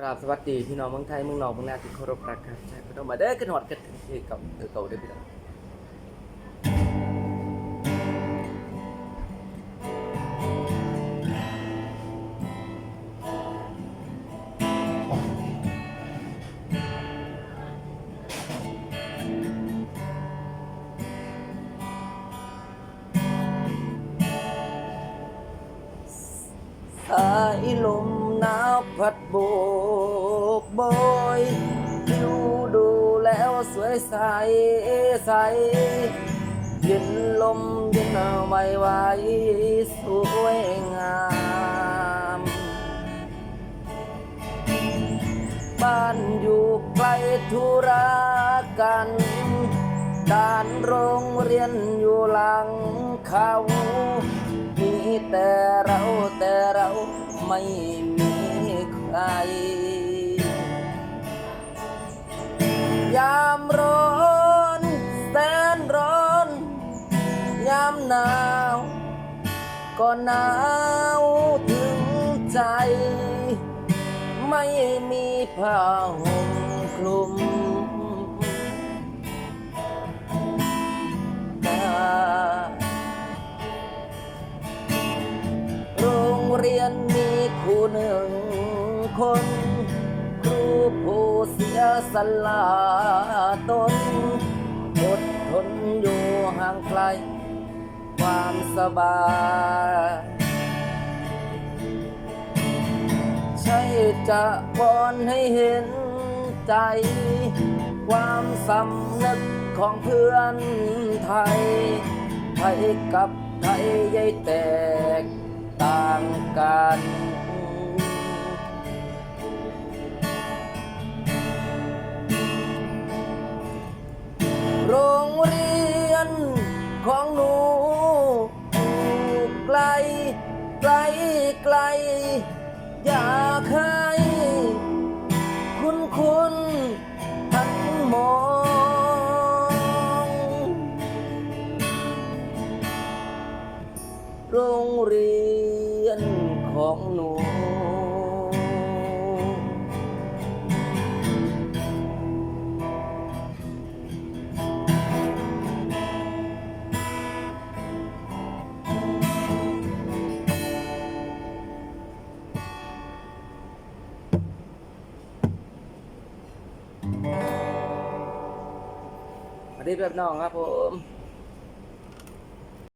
ครับสวัสดีพี่น้องเมืองไทยเมืองนอกเมืองนาที่เคารพรักครับใช่พี่น้องมาเด้อกันหอดกันที่เก่าเออเก่าเด้อพี่น้องสายลม หนาวพัดโบกโบยผิวดูแล้วสวยใสใสเย็นลมเย็นไม่ไหวสวยงามบ้านอยู่ไกลธุระกันด่านโรงเรียนอยู่หลังเขา มีแต่เราแต่เราไม่ มีใครยามร้อนแสนร้อน ยามหนาว ก็หนาวถึงใจ ไม่มีผ้าห่มคลุมโรงเรียนมีครูหนึ่ง คน ครูผู้เสียสละตนอดทนอยู่ห่างไกล ความสบายใช่จะวอนให้เห็นใจ ความสำนึกของเพื่อนไทย ไทยกับไทยใยแตกต่างกัน โรงเรียนของหนูอยู่ไกล ไกลไกล อยากให้คุณคุณหันมอง โรงเรียนของหนู สวัสดีแบบน้องครับผม